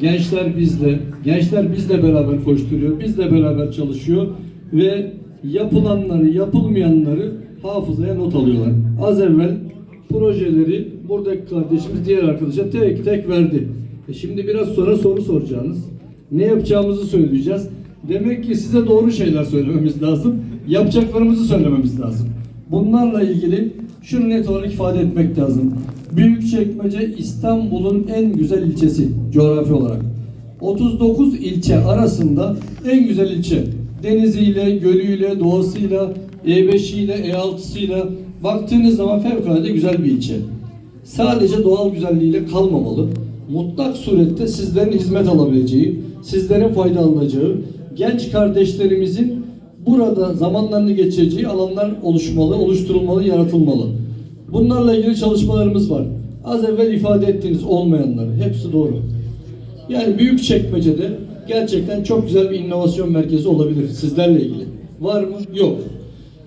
Gençler bizle, gençler bizle beraber koşturuyor, bizle beraber çalışıyor ve yapılanları, yapılmayanları hafızaya not alıyorlar. Az evvel projeleri buradaki kardeşimiz diğer arkadaşa tek tek verdi. E şimdi biraz sonra soru soracağınız. Ne yapacağımızı söyleyeceğiz. Demek ki size doğru şeyler söylememiz lazım. Yapacaklarımızı söylememiz lazım. Bunlarla ilgili şunu net olarak ifade etmek lazım. Büyükçekmece İstanbul'un en güzel ilçesi coğrafi olarak. 39 ilçe arasında en güzel ilçe. Deniziyle, gölüyle, doğasıyla, E5'iyle, E6'sıyla baktığınız zaman fevkalade güzel bir ilçe. Sadece doğal güzelliğiyle kalmamalı. Mutlak surette sizlerin hizmet alabileceği, sizlerin fayda alacağı, genç kardeşlerimizin burada zamanlarını geçireceği alanlar oluşmalı, oluşturulmalı, yaratılmalı. Bunlarla ilgili çalışmalarımız var. Az evvel ifade ettiğiniz olmayanları, hepsi doğru. Yani büyük çekmecede gerçekten çok güzel bir inovasyon merkezi olabilir sizlerle ilgili. Var mı? Yok.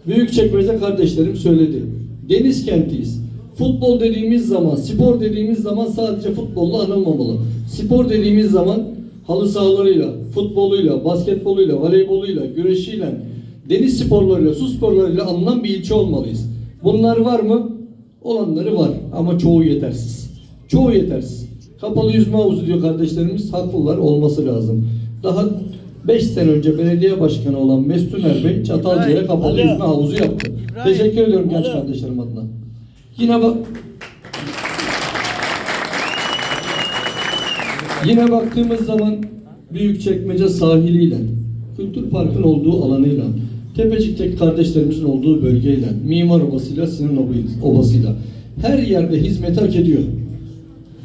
Büyük çekmece kardeşlerim söyledi. Deniz kentiyiz. Futbol dediğimiz zaman, spor dediğimiz zaman sadece futbolla anılmamalı. Spor dediğimiz zaman halı sahalarıyla, futboluyla, basketboluyla, voleyboluyla, güreşiyle, deniz sporlarıyla, su sporlarıyla anılan bir ilçe olmalıyız. Bunlar var mı? Olanları var ama çoğu yetersiz. Çoğu yetersiz. Kapalı yüzme havuzu diyor kardeşlerimiz. Haklılar olması lazım. Daha 5 sene önce belediye başkanı olan Mestuner Bey Çatalca'ya kapalı yüzme havuzu yaptı. İbrahim, Teşekkür ediyorum genç kardeşlerim adına. Yine bak Yine baktığımız zaman Büyükçekmece sahiliyle, Kültür Park'ın olduğu alanıyla, Tepecik'teki kardeşlerimizin olduğu bölgeyle, Mimar Obası'yla, Sinan Obası'yla her yerde hizmet hak ediyor.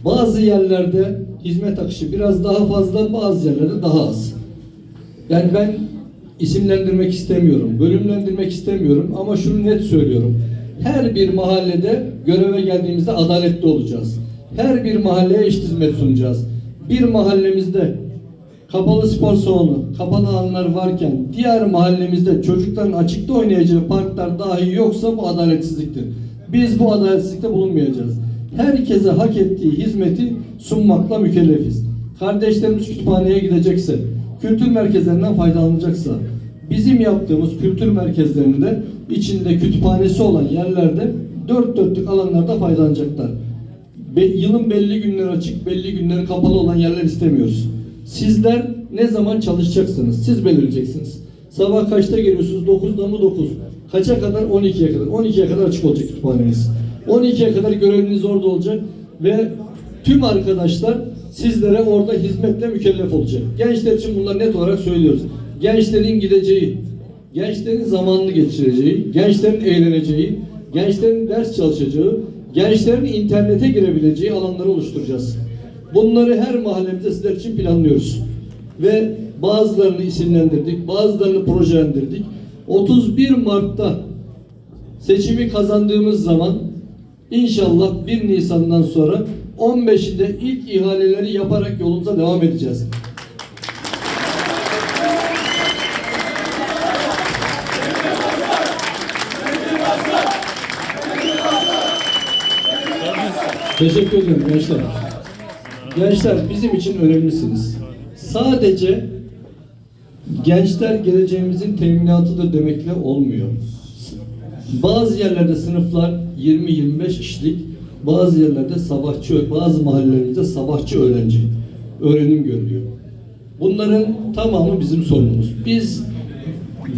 Bazı yerlerde hizmet akışı biraz daha fazla, bazı yerlerde daha az. Yani ben isimlendirmek istemiyorum, bölümlendirmek istemiyorum ama şunu net söylüyorum. Her bir mahallede göreve geldiğimizde adaletli olacağız. Her bir mahalleye eşit hizmet sunacağız. Bir mahallemizde kapalı spor salonu, kapalı alanlar varken diğer mahallemizde çocukların açıkta oynayacağı parklar dahi yoksa bu adaletsizliktir. Biz bu adaletsizlikte bulunmayacağız. Herkese hak ettiği hizmeti sunmakla mükellefiz. Kardeşlerimiz kütüphaneye gidecekse, kültür merkezlerinden faydalanacaksa, bizim yaptığımız kültür merkezlerinde içinde kütüphanesi olan yerlerde dört dörtlük alanlarda faydalanacaklar. Be- yılın belli günleri açık, belli günleri kapalı olan yerler istemiyoruz. Sizler ne zaman çalışacaksınız? Siz belirleyeceksiniz. Sabah kaçta geliyorsunuz? 9'da mı 9? Kaça kadar? 12'ye kadar. 12'ye kadar açık olacak kütüphaneniz. 12'ye kadar göreviniz orada olacak ve tüm arkadaşlar sizlere orada hizmetle mükellef olacak. Gençler için bunları net olarak söylüyoruz. Gençlerin gideceği, gençlerin zamanını geçireceği, gençlerin eğleneceği, gençlerin ders çalışacağı, gençlerin internete girebileceği alanları oluşturacağız. Bunları her mahallemizde sizler için planlıyoruz. Ve bazılarını isimlendirdik, bazılarını projelendirdik. 31 Mart'ta seçimi kazandığımız zaman inşallah 1 Nisan'dan sonra 15'inde ilk ihaleleri yaparak yolumuza devam edeceğiz. Teşekkür ederim gençler. Gençler bizim için önemlisiniz. Sadece gençler geleceğimizin teminatıdır demekle olmuyor. Bazı yerlerde sınıflar 20-25 kişilik, bazı yerlerde sabahçı, bazı mahallelerimizde sabahçı öğrenci, öğrenim görülüyor. Bunların tamamı bizim sorunumuz. Biz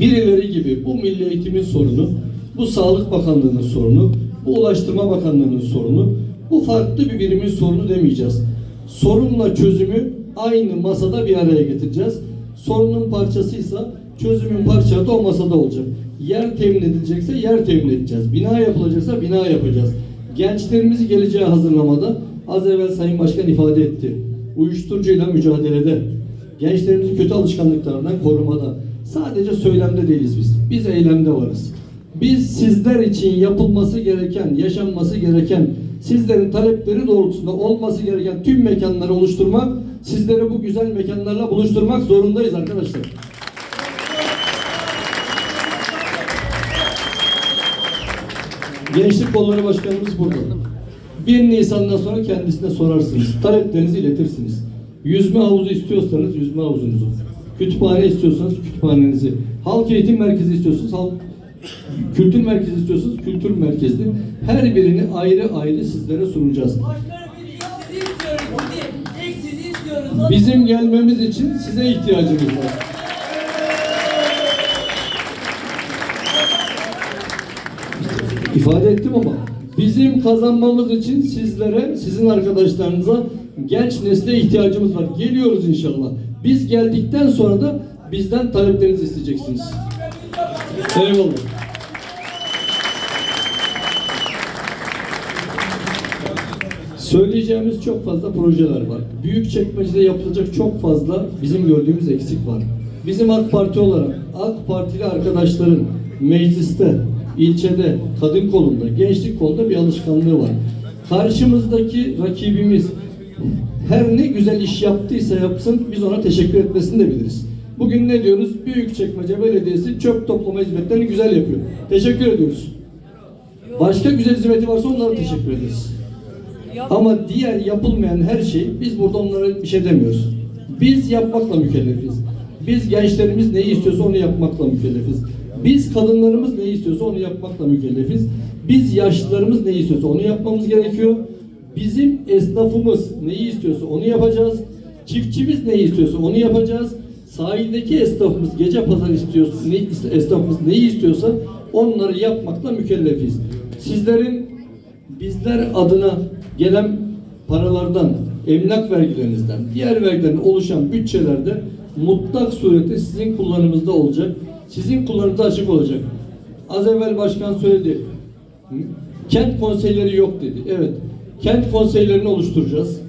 birileri gibi bu milli eğitimin sorunu, bu Sağlık Bakanlığı'nın sorunu, bu Ulaştırma Bakanlığı'nın sorunu, bu farklı bir birimin sorunu demeyeceğiz. Sorunla çözümü aynı masada bir araya getireceğiz. Sorunun parçasıysa çözümün parçası da o masada olacak. Yer temin edilecekse yer temin edeceğiz. Bina yapılacaksa bina yapacağız. Gençlerimizi geleceğe hazırlamada az evvel Sayın Başkan ifade etti. Uyuşturucuyla mücadelede, gençlerimizi kötü alışkanlıklarından korumada. Sadece söylemde değiliz biz. Biz eylemde varız. Biz sizler için yapılması gereken, yaşanması gereken, sizlerin talepleri doğrultusunda olması gereken tüm mekanları oluşturmak, sizleri bu güzel mekanlarla buluşturmak zorundayız arkadaşlar. Gençlik Kolları Başkanımız burada. 1 Nisan'dan sonra kendisine sorarsınız. Taleplerinizi iletirsiniz. Yüzme havuzu istiyorsanız yüzme havuzunuzu. Kütüphane istiyorsanız kütüphanenizi. Halk eğitim merkezi istiyorsanız halk kültür merkezi istiyorsanız kültür merkezi. Her birini ayrı ayrı sizlere sunacağız. Bizim gelmemiz için size ihtiyacımız var. İfade ettim ama bizim kazanmamız için sizlere, sizin arkadaşlarınıza, genç nesle ihtiyacımız var. Geliyoruz inşallah. Biz geldikten sonra da bizden taleplerinizi isteyeceksiniz. Eyvallah. Söyleyeceğimiz çok fazla projeler var. Büyükçekmece'de yapılacak çok fazla bizim gördüğümüz eksik var. Bizim AK Parti olarak AK Partili arkadaşların mecliste, ilçede, kadın kolunda, gençlik kolunda bir alışkanlığı var. Karşımızdaki rakibimiz her ne güzel iş yaptıysa yapsın biz ona teşekkür etmesini de biliriz. Bugün ne diyoruz? Büyükçekmece Belediyesi çöp toplama hizmetlerini güzel yapıyor. Teşekkür ediyoruz. Başka güzel hizmeti varsa onlara teşekkür ederiz. Ama diğer yapılmayan her şey biz burada onlara bir şey demiyoruz. Biz yapmakla mükellefiz. Biz gençlerimiz neyi istiyorsa onu yapmakla mükellefiz. Biz kadınlarımız neyi istiyorsa onu yapmakla mükellefiz. Biz yaşlılarımız neyi istiyorsa onu yapmamız gerekiyor. Bizim esnafımız neyi istiyorsa onu yapacağız. Çiftçimiz neyi istiyorsa onu yapacağız. Sahildeki esnafımız gece pazar istiyorsa, ne, esnafımız neyi istiyorsa onları yapmakla mükellefiz. Sizlerin bizler adına gelen paralardan, emlak vergilerinizden, diğer vergilerden oluşan bütçelerde mutlak surette sizin kullanımınızda olacak. Sizin kullanımınıza açık olacak. Az evvel başkan söyledi. Kent konseyleri yok dedi. Evet. Kent konseylerini oluşturacağız.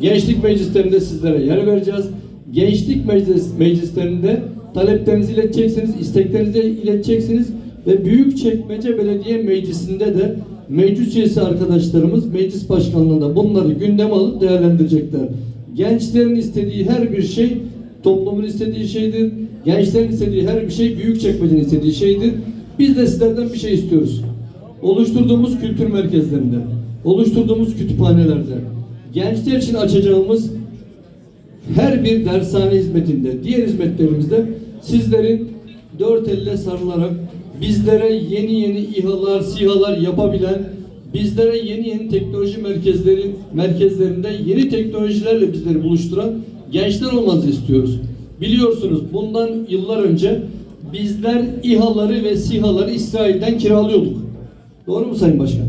Gençlik meclislerinde sizlere yer vereceğiz. Gençlik meclis, meclislerinde taleplerinizi ileteceksiniz, isteklerinizi ileteceksiniz ve Büyükçekmece Belediye Meclisi'nde de meclis üyesi arkadaşlarımız meclis başkanlığında bunları gündeme alıp değerlendirecekler. Gençlerin istediği her bir şey toplumun istediği şeydir. Gençlerin istediği her bir şey Büyükçekmece'nin istediği şeydir. Biz de sizlerden bir şey istiyoruz. Oluşturduğumuz kültür merkezlerinde, oluşturduğumuz kütüphanelerde, gençler için açacağımız her bir dershane hizmetinde, diğer hizmetlerimizde sizlerin dört elle sarılarak bizlere yeni yeni İHA'lar, SİHA'lar yapabilen, bizlere yeni yeni teknoloji merkezleri merkezlerinde yeni teknolojilerle bizleri buluşturan gençler olmanızı istiyoruz. Biliyorsunuz bundan yıllar önce bizler İHA'ları ve SİHA'ları İsrail'den kiralıyorduk. Doğru mu Sayın Başkan?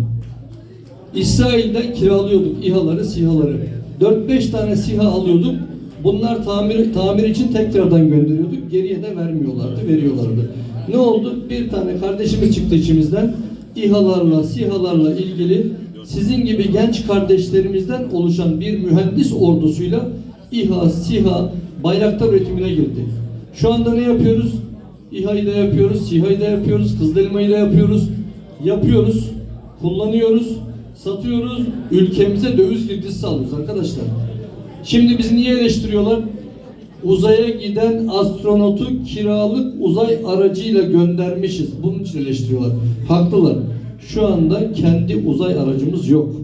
İsrail'den kiralıyorduk İHA'ları, SİHA'ları. 4-5 tane SİHA alıyorduk. Bunlar tamir tamir için tekrardan gönderiyorduk. Geriye de vermiyorlardı, veriyorlardı. Ne oldu? Bir tane kardeşimiz çıktı içimizden. İHA'larla, SİHA'larla ilgili sizin gibi genç kardeşlerimizden oluşan bir mühendis ordusuyla İHA, SİHA, bayraktar üretimine girdi. Şu anda ne yapıyoruz? İHA'yı da yapıyoruz, SİHA'yı da yapıyoruz, Kızılelma'yı da yapıyoruz. Yapıyoruz, kullanıyoruz, satıyoruz, ülkemize döviz girdisi sağlıyoruz arkadaşlar. Şimdi bizi niye eleştiriyorlar? Uzaya giden astronotu kiralık uzay aracıyla göndermişiz. Bunun için eleştiriyorlar. Haklılar. Şu anda kendi uzay aracımız yok.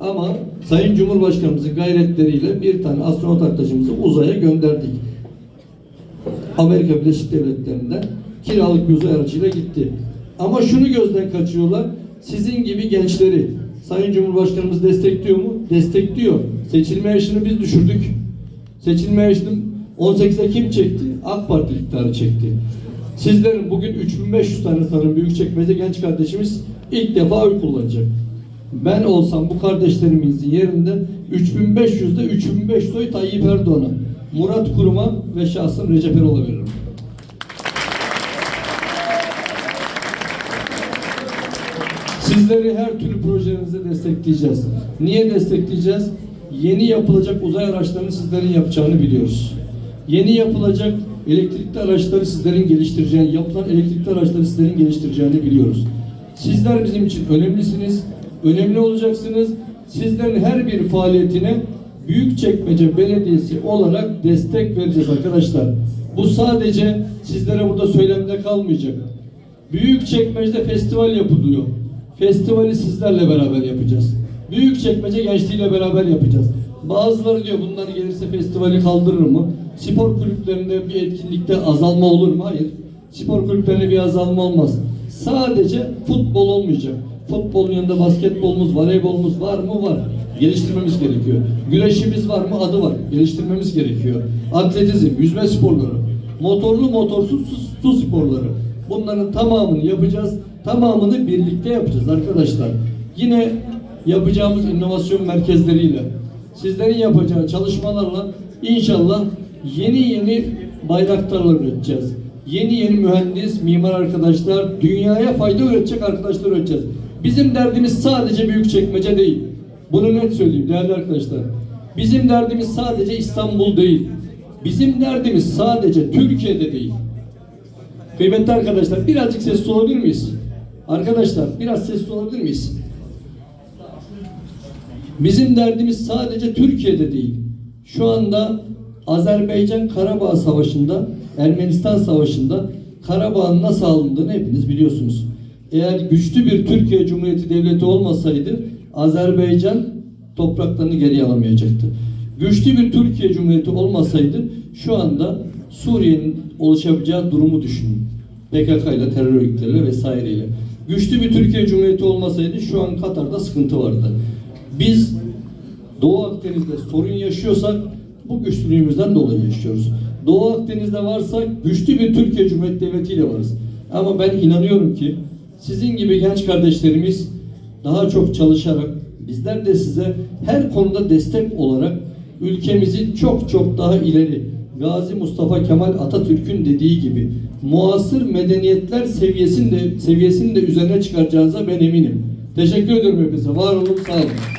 Ama Sayın Cumhurbaşkanımızın gayretleriyle bir tane astronot arkadaşımızı uzaya gönderdik. Amerika Birleşik Devletleri'nden kiralık bir uzay aracıyla gitti. Ama şunu gözden kaçıyorlar. Sizin gibi gençleri Sayın Cumhurbaşkanımız destekliyor mu? Destekliyor. Seçilme yaşını biz düşürdük. Seçilme yaşını 18'e kim çekti? AK Parti iktidarı çekti. Sizlerin bugün 3500 tane sanırım Büyükçekmece genç kardeşimiz ilk defa oy kullanacak. Ben olsam bu kardeşlerimizin yerinde 3500'de 3500 oy Tayyip Erdoğan'a, Murat Kurum'a ve şahsım Recep Erol'a veririm. Sizleri her türlü projenizde destekleyeceğiz. Niye destekleyeceğiz? Yeni yapılacak uzay araçlarını sizlerin yapacağını biliyoruz. Yeni yapılacak elektrikli araçları sizlerin geliştireceğini, yapılan elektrikli araçları sizlerin geliştireceğini biliyoruz. Sizler bizim için önemlisiniz, önemli olacaksınız. Sizlerin her bir faaliyetine Büyükçekmece Belediyesi olarak destek vereceğiz arkadaşlar. Bu sadece sizlere burada söylemde kalmayacak. Büyükçekmece'de festival yapılıyor. Festivali sizlerle beraber yapacağız. Büyükçekmece gençliğiyle beraber yapacağız. Bazıları diyor bunlar gelirse festivali kaldırır mı? Spor kulüplerinde bir etkinlikte azalma olur mu? Hayır. Spor kulüplerinde bir azalma olmaz. Sadece futbol olmayacak. Futbolun yanında basketbolumuz, voleybolumuz var mı? Var. Geliştirmemiz gerekiyor. Güreşimiz var mı? Adı var. Geliştirmemiz gerekiyor. Atletizm, yüzme sporları, motorlu motorsuz su, su sporları. Bunların tamamını yapacağız. Tamamını birlikte yapacağız arkadaşlar. Yine yapacağımız inovasyon merkezleriyle, sizlerin yapacağı çalışmalarla inşallah yeni yeni bayraktarlar üreteceğiz. Yeni yeni mühendis, mimar arkadaşlar, dünyaya fayda üretecek arkadaşlar üreteceğiz. Bizim derdimiz sadece büyük çekmece değil. Bunu net söyleyeyim değerli arkadaşlar. Bizim derdimiz sadece İstanbul değil. Bizim derdimiz sadece Türkiye'de değil. Kıymetli arkadaşlar birazcık sesli olabilir miyiz? Arkadaşlar biraz sesli olabilir miyiz? Bizim derdimiz sadece Türkiye'de değil. Şu anda Azerbaycan Karabağ Savaşı'nda, Ermenistan Savaşı'nda Karabağ'ın nasıl alındığını hepiniz biliyorsunuz. Eğer güçlü bir Türkiye Cumhuriyeti Devleti olmasaydı Azerbaycan topraklarını geri alamayacaktı. Güçlü bir Türkiye Cumhuriyeti olmasaydı şu anda Suriye'nin oluşabileceği durumu düşünün. PKK ile terör örgütleriyle vesaireyle. Güçlü bir Türkiye Cumhuriyeti olmasaydı şu an Katar'da sıkıntı vardı. Biz Doğu Akdeniz'de sorun yaşıyorsak bu güçlülüğümüzden dolayı yaşıyoruz. Doğu Akdeniz'de varsak güçlü bir Türkiye Cumhuriyeti Devleti ile varız. Ama ben inanıyorum ki sizin gibi genç kardeşlerimiz daha çok çalışarak bizler de size her konuda destek olarak ülkemizi çok çok daha ileri Gazi Mustafa Kemal Atatürk'ün dediği gibi muasır medeniyetler seviyesinde seviyesini de üzerine çıkaracağınıza ben eminim. Teşekkür ediyorum hepinize. Var olun, sağ olun.